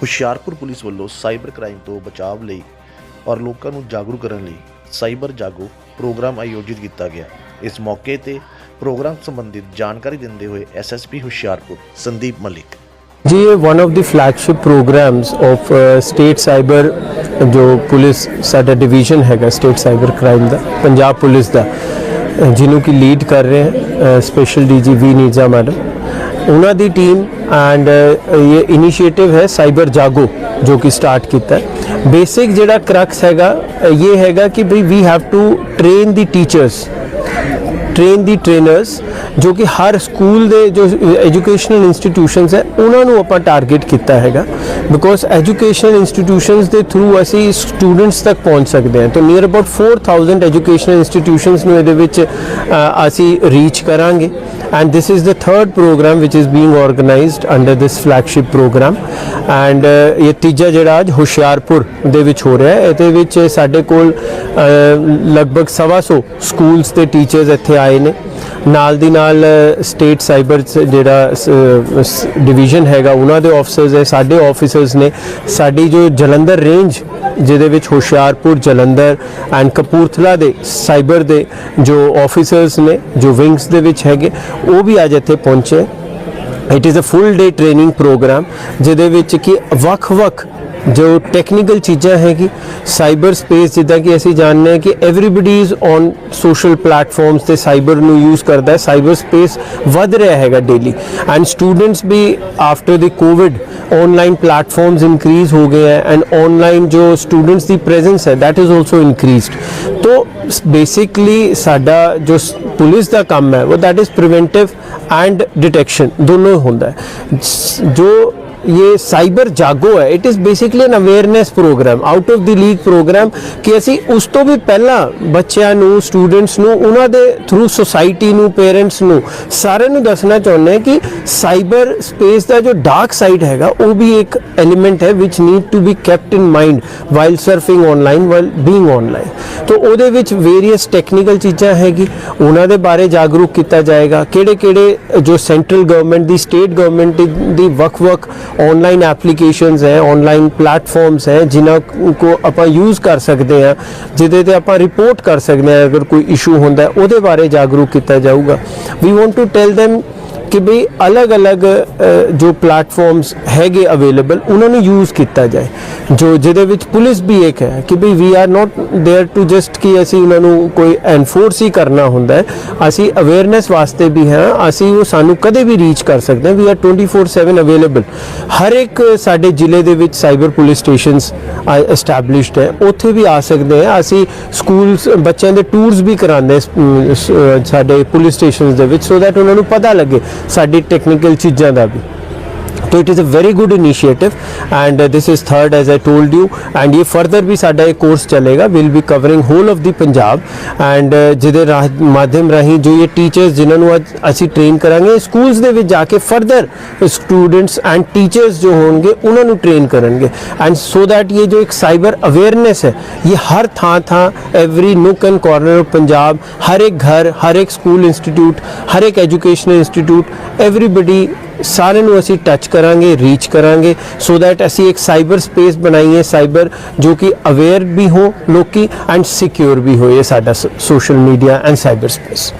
Hoshiarpur police ਵੱਲੋਂ cyber crime ਤੋਂ ਬਚਾਅ ਲਈ ਔਰ ਲੋਕਾਂ ਨੂੰ ਜਾਗਰੂਕ ਕਰਨ ਲਈ ਸਾਈਬਰ ਜਾਗੋ ਪ੍ਰੋਗਰਾਮ ਆਯੋਜਿਤ ਕੀਤਾ ਗਿਆ। ਇਸ ਮੌਕੇ ਤੇ ਪ੍ਰੋਗਰਾਮ ਸੰਬੰਧਿਤ ਜਾਣਕਾਰੀ ਦਿੰਦੇ ਹੋਏ ਐਸਐਸਪੀ ਹੁਸ਼ਿਆਰਪੁਰ ਸੰਦੀਪ ਮਲਿਕ। ਜੀ, ਇਹ one of the flagship programs of state cyber ਜੋ ਪੁਲਿਸ ਸਾਡਾ ਡਿਵੀਜ਼ਨ ਹੈਗਾ ਸਟੇਟ ਸਾਈਬਰ ਕ੍ਰਾਈਮ ਦਾ, ਪੰਜਾਬ ਪੁਲਿਸ ਦਾ ਜਿਹਨੂੰ ਕਿ ਲੀਡ ਕਰ ਰਹੇ ਹੈ special DG V Neeja madam ਉਹਨਾਂ ਦੀ ਟੀਮ ਐਂਡ ਇਹ ਇਨੀਸ਼ੀਏਟਿਵ ਹੈ ਸਾਈਬਰ ਜਾਗੋ ਜੋ ਕਿ ਸਟਾਰਟ ਕੀਤਾ ਬੇਸਿਕ ਜਿਹੜਾ ਕਰਕਸ ਹੈਗਾ ਇਹ ਹੈਗਾ ਕਿ we we have to train the teachers train the trainers ਜੋ ਕਿ ਹਰ ਸਕੂਲ ਦੇ ਜੋ ਐਜੂਕੇਸ਼ਨਲ ਇੰਸਟੀਟਿਊਸ਼ਨਸ ਹੈ, ਉਹਨਾਂ ਨੂੰ ਆਪਾਂ ਟਾਰਗੇਟ ਕੀਤਾ ਹੈਗਾ। ਬਿਕੋਜ਼ ਐਜੂਕੇਸ਼ਨਲ ਇੰਸਟੀਟਿਊਸ਼ਨਸ ਦੇ ਥਰੂ ਅਸੀਂ ਸਟੂਡੈਂਟਸ ਤੱਕ ਪਹੁੰਚ ਸਕਦੇ ਹਾਂ। ਤਾਂ ਨੀਅਰ ਅਬਾਊਟ 4000 ਐਜੂਕੇਸ਼ਨਲ ਇੰਸਟੀਟਿਊਸ਼ਨਸ ਨੂੰ ਇਹਦੇ ਵਿੱਚ ਅਸੀਂ ਰੀਚ ਕਰਾਂਗੇ। And this is the third programme which is being organized under this flagship program and ਇਹ ਤੀਜਾ ਜਿਹੜਾ ਅੱਜ ਹੁਸ਼ਿਆਰਪੁਰ ਦੇ ਵਿੱਚ ਹੋ ਰਿਹਾ ਹੈ। ਇਹਦੇ ਵਿੱਚ ਸਾਡੇ ਕੋਲ ਅ, ਲਗਭਗ 150 ਸਕੂਲਸ ਦੇ ਟੀਚਰਸ ਇੱਥੇ ਆਏ ਨੇ। ਨਾਲ ਦੀ ਨਾਲ ਸਟੇਟ ਸਾਈਬਰ ਜਿਹੜਾ ਡਿਵੀਜ਼ਨ ਹੈਗਾ ਉਹਨਾਂ ਦੇ ਆਫੀਸਰਸ ਹੈ ਸਾਡੇ ਆਫਿਸ ਆਫੀਸਰਸ ਨੇ ਸਾਡੀ ਜੋ ਜਲੰਧਰ ਰੇਂਜ ਜਿਹਦੇ ਵਿੱਚ ਹੁਸ਼ਿਆਰਪੁਰ, ਜਲੰਧਰ ਐਂਡ ਕਪੂਰਥਲਾ ਦੇ ਸਾਈਬਰ ਦੇ ਜੋ ਆਫੀਸਰਸ ਨੇ, ਜੋ ਵਿੰਗਸ ਦੇ ਵਿੱਚ ਹੈਗੇ, ਉਹ ਵੀ ਅੱਜ ਇੱਥੇ ਪਹੁੰਚੇ। It is a full day training programme ਜਿਹਦੇ ਵਿੱਚ ਕਿ ਵੱਖ-ਵੱਖ ਜੋ ਟੈਕਨੀਕਲ ਚੀਜ਼ਾਂ ਹੈ ਕਿ ਸਾਈਬਰ ਸਪੇਸ ਜਿੱਦਾਂ ਕਿ ਅਸੀਂ ਜਾਣਦੇ ਹਾਂ ਕਿ everybody is on social platforms ਤੇ ਸਾਈਬਰ ਨੂੰ ਯੂਜ਼ ਕਰਦਾ ਹੈ ਸਾਈਬਰ ਸਪੇਸ ਵੱਧ ਰਿਹਾ ਹੈਗਾ daily and students we after the COVID online platforms increase हो गए हैं एंड ऑनलाइन जो स्टूडेंट्स की प्रेजेंस है दैट इज़ आल्सो इंक्रीज्ड तो बेसिकली साडा जो पुलिस का काम है वो that is preventive and detection दोनों होता है जो ये ਸਾਈਬਰ ਜਾਗੋ ਹੈ it is basically an awareness program out of the league program ਕਿ ਅਸੀਂ ਉਸ ਤੋਂ ਵੀ ਪਹਿਲਾਂ ਬੱਚਿਆਂ ਨੂੰ ਸਟੂਡੈਂਟਸ ਨੂੰ ਉਹਨਾਂ ਦੇ ਥਰੂ ਸੋਸਾਇਟੀ ਨੂੰ ਪੇਰੈਂਟਸ ਨੂੰ ਸਾਰਿਆਂ ਨੂੰ ਦੱਸਣਾ ਚਾਹੁੰਦੇ ਹਾਂ ਕਿ ਸਾਈਬਰ ਸਪੇਸ ਦਾ ਜੋ ਡਾਰਕ ਸਾਈਡ ਹੈਗਾ ਉਹ ਵੀ ਇੱਕ ਐਲੀਮੈਂਟ ਹੈ which need to be kept in mind while surfing online while being online ਤਾਂ ਉਹਦੇ ਵਿੱਚ ਵੇਰੀਅਸ ਟੈਕਨੀਕਲ ਚੀਜ਼ਾਂ ਹੈਗੀ ਉਹਨਾਂ ਦੇ ਬਾਰੇ ਜਾਗਰੂਕ ਕੀਤਾ ਜਾਏਗਾ ਕਿਹੜੇ ਕਿਹੜੇ ਜੋ ਸੈਂਟਰਲ ਗਵਰਨਮੈਂਟ ਦੀ ਸਟੇਟ ਗਵਰਨਮੈਂਟ ਦੀ ਵੱਖ-ਵੱਖ ਆਨਲਾਈਨ ਐਪਲੀਕੇਸ਼ਨਸ ਹੈ ਆਨਲਾਈਨ ਪਲੇਟਫਾਰਮਸ ਹੈ ਜਿਨ੍ਹਾਂ ਕੋ ਆਪਾਂ ਯੂਜ਼ ਕਰ ਸਕਦੇ ਹਾਂ ਜਿਹਦੇ ਤੇ ਆਪਾਂ ਰਿਪੋਰਟ ਕਰ ਸਕਦੇ ਹਾਂ ਅਗਰ ਕੋਈ ਇਸ਼ੂ ਹੁੰਦਾ ਉਹਦੇ ਬਾਰੇ ਜਾਗਰੂਕ ਕੀਤਾ ਜਾਊਗਾ we want to tell them ਕਿ ਵੀ ਅਲੱਗ-ਅਲੱਗ ਅ, ਜੋ ਪਲੇਟਫਾਰਮਸ ਹੈਗੇ ਅਵੇਲੇਬਲ ਉਹਨਾਂ ਨੂੰ ਯੂਜ਼ ਕੀਤਾ ਜਾਏ ਜੋ ਜਿਹਦੇ ਵਿੱਚ ਪੁਲਿਸ ਵੀ ਇੱਕ ਹੈ ਕਿ ਵੀ we are not there to just ਕਿ ਅਸੀਂ ਉਹਨਾਂ ਨੂੰ ਕੋਈ ਐਨਫੋਰਸ ਹੀ ਕਰਨਾ ਹੁੰਦਾ ਹੈ ਅਸੀਂ ਅਵੇਅਰਨੈਸ ਵਾਸਤੇ ਵੀ ਹਾਂ ਅਸੀਂ ਉਹ ਸਾਨੂੰ ਕਦੇ ਵੀ ਰੀਚ ਕਰ ਸਕਦੇ ਹਾਂ ਵੀ ਆਰ 24/7 ਅਵੇਲੇਬਲ ਹਰ ਇੱਕ ਸਾਡੇ ਜ਼ਿਲ੍ਹੇ ਦੇ ਵਿੱਚ ਸਾਈਬਰ ਪੁਲਿਸ ਸਟੇਸ਼ਨਸ ਐਸਟੈਬਲਿਸ਼ਡ ਹੈ ਉੱਥੇ ਵੀ ਆ ਸਕਦੇ ਹਾਂ ਅਸੀਂ ਸਕੂਲਸ ਬੱਚਿਆਂ ਦੇ ਟੂਰਸ ਵੀ ਕਰਾਉਂਦੇ ਹਾਂ, ਅਮ, ਸ- ਅ, ਸਾਡੇ ਪੁਲਿਸ ਸਟੇਸ਼ਨਸ ਦੇ ਵਿੱਚ ਸੋ ਦੈਟ ਉਹਨਾਂ ਨੂੰ ਪਤਾ ਲੱਗੇ ਸਾਡੀ ਟੈਕਨੀਕਲ ਚੀਜ਼ਾਂ ਦਾ ਵੀ। तो it is a very good initiative and this is third age I told you and ये फर्दर भी साडा एक कोर्स चलेगा will be covering whole of the Punjab and ਜਿਹਦੇ ਰਾਹ- ਮਾਧਿਅਮ ਰਾਹੀਂ ਜੋ ਇਹ ਟੀਚਰਸ ਜਿਨ੍ਹਾਂ ਨੂੰ ਅੱਜ ਅਸੀਂ ਟ੍ਰੇਨ ਕਰਾਂਗੇ ਸਕੂਲਸ ਦੇ ਵਿੱਚ ਜਾ ਕੇ ਫਰਦਰ ਸਟੂਡੈਂਟਸ ਐਂਡ ਟੀਚਰਸ ਜੋ ਹੋਣਗੇ ਉਹਨਾਂ ਨੂੰ ਟ੍ਰੇਨ ਕਰਨਗੇ ਐਂਡ ਸੋ ਦੈਟ ਇਹ ਜੋ ਇੱਕ ਸਾਈਬਰ ਅਵੇਅਰਨੈਸ ਹੈ ਇਹ ਹਰ ਥਾਂ ਥਾਂ every nook and corner of Punjab ਹਰ ਇੱਕ ਘਰ ਹਰ ਇੱਕ ਸਕੂਲ ਇੰਸਟੀਚਿਊਟ ਹਰ ਇੱਕ ਐਜੂਕੇਸ਼ਨਲ ਇੰਸਟੀਚਿਊਟ ਐਵਰੀਬਡੀ ਸਾਰਿਆਂ ਨੂੰ ਅਸੀਂ ਟੱਚ ਕਰਾਂਗੇ ਰੀਚ ਕਰਾਂਗੇ ਸੋ ਦੈਟ ਅਸੀਂ ਇੱਕ ਸਾਈਬਰ ਸਪੇਸ ਬਣਾਈਏ ਸਾਈਬਰ ਜੋ ਕਿ ਅਵੇਅਰ ਵੀ ਹੋ ਲੋਕੀ ਐਂਡ ਸਿਕਿਉਰ ਵੀ ਹੋਏ ਸਾਡਾ social media and cyber space